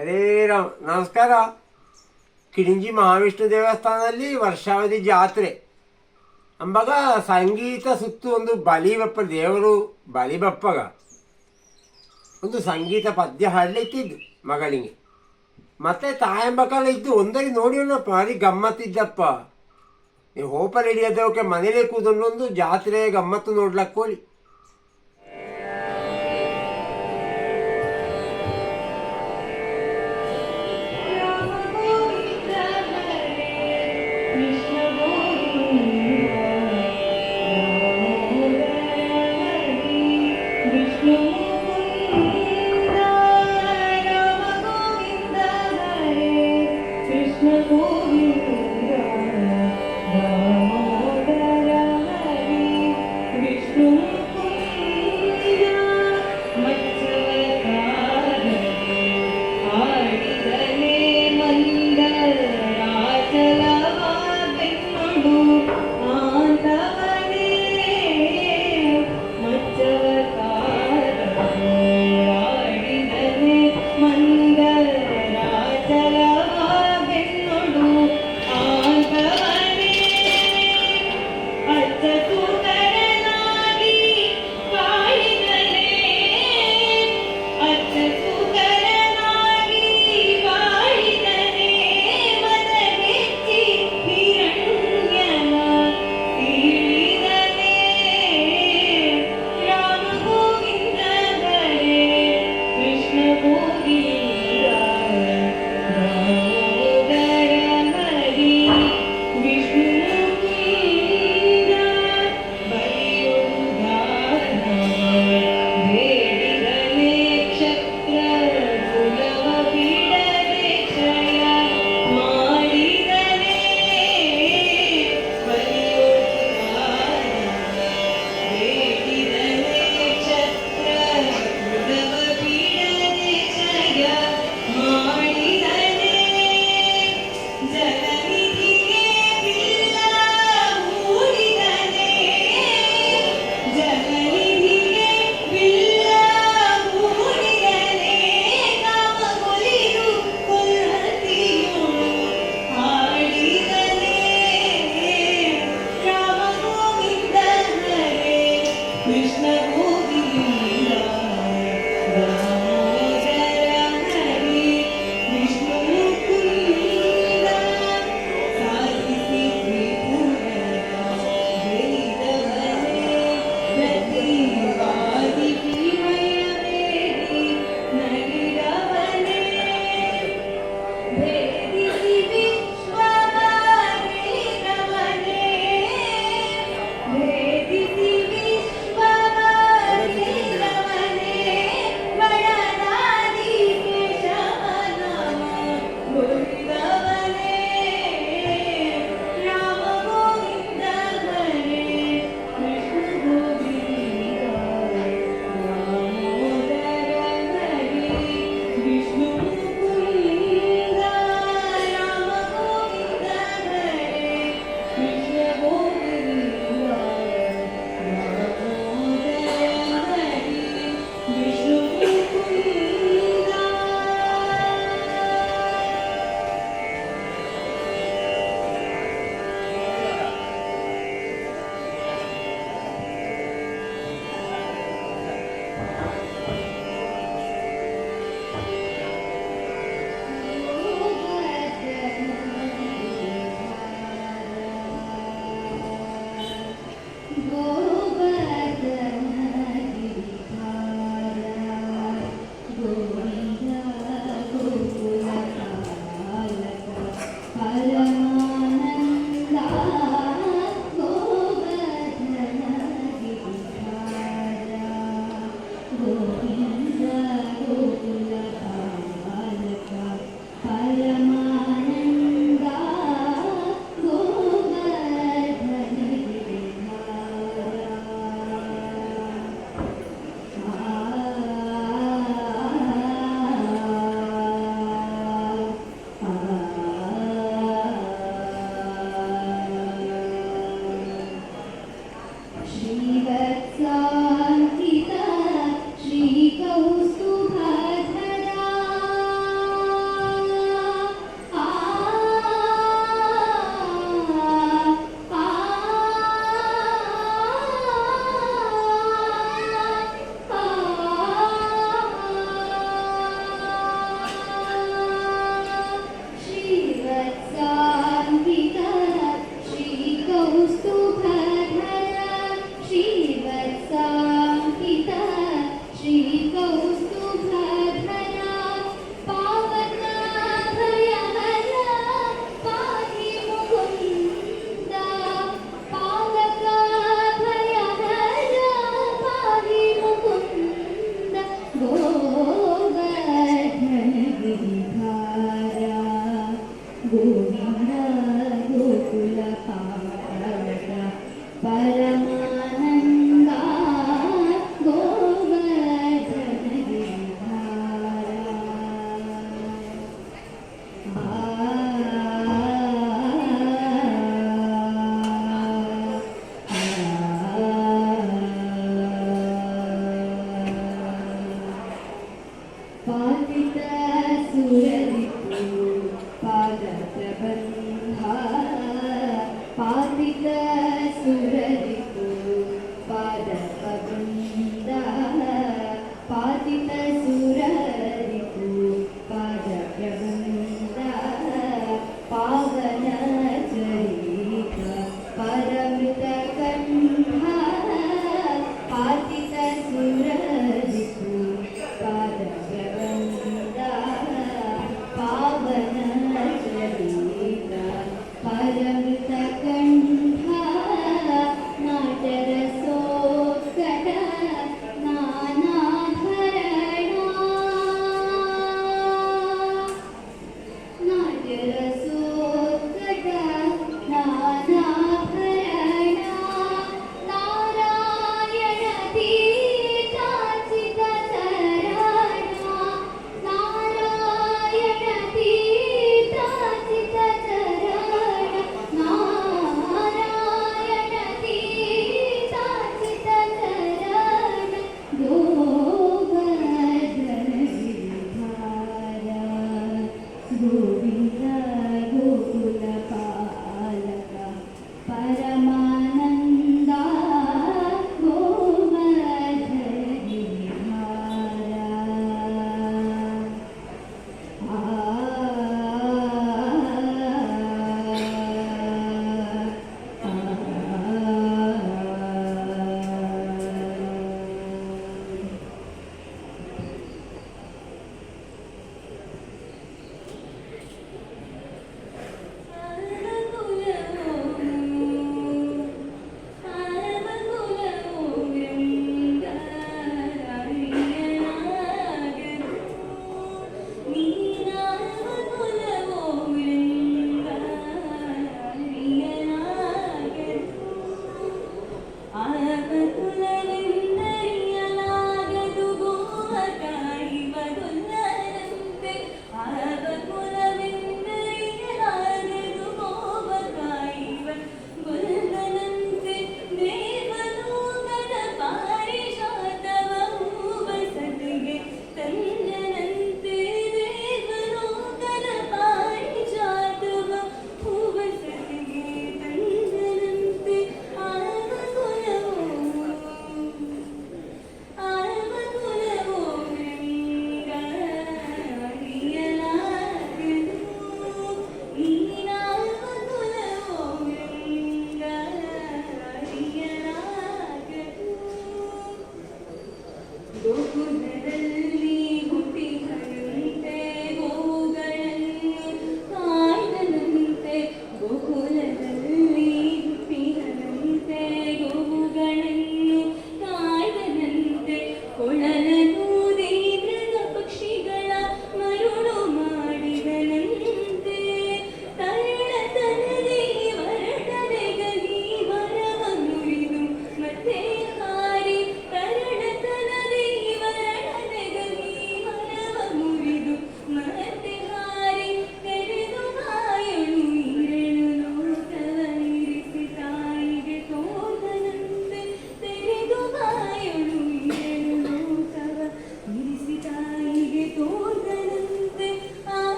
ಹರೇ ರಾಮ್. ನಮಸ್ಕಾರ. ಕಿಡಿಂಜಿ ಮಹಾವಿಷ್ಣು ದೇವಸ್ಥಾನದಲ್ಲಿ ವರ್ಷಾವಧಿ ಜಾತ್ರೆ. ಅಂಬಾಗ ಸಂಗೀತ ಸುತ್ತು ಒಂದು ಬಲಿಬಪ್ಪ ದೇವರು, ಬಲಿಬಪ್ಪಗ. ಒಂದು ಸಂಗೀತ ಪದ್ಯ ಹಾಡಲಿಕ್ಕಿದ್ದು ಮಗಳಿಗೆ. ಮತ್ತೆ ತಾಯಂಬಕಾಲ ಇದ್ದು ಒಂದರಿ ನೋಡಿ ಭಾರಿ ಗಮ್ಮತ್ತಿದ್ದಪ್ಪ. ನೀವು ಹೋಪಲ್ ಹಿಡಿಯೋದಕ್ಕೆ ಮನೇಲೆ ಕೂದೊಂದೊಂದು ಜಾತ್ರೆ ಗಮ್ಮತ್ತು ನೋಡ್ಲಕ್ಕೆ ಹೋಳಿ पिता सूरज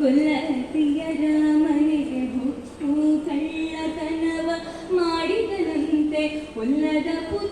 ಮಾಡಿದನಂತೆ ರಾಮನಿಗೆ ಹುಟ್ಟು ಕಳ್ಳತನವ ಮಾಡಿದನಂತೆ ಒಲ್ಲದ ಪುತರಿಯ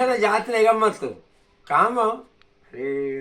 ಹೆಂಗಿತ್ತಿದ್ದು ಈ ವರ್ಷದ ಜಾತ್ರೆ ಗಮ್ಮತ್ತು ಕಾಮ ಶ್ರೀರಾಮ್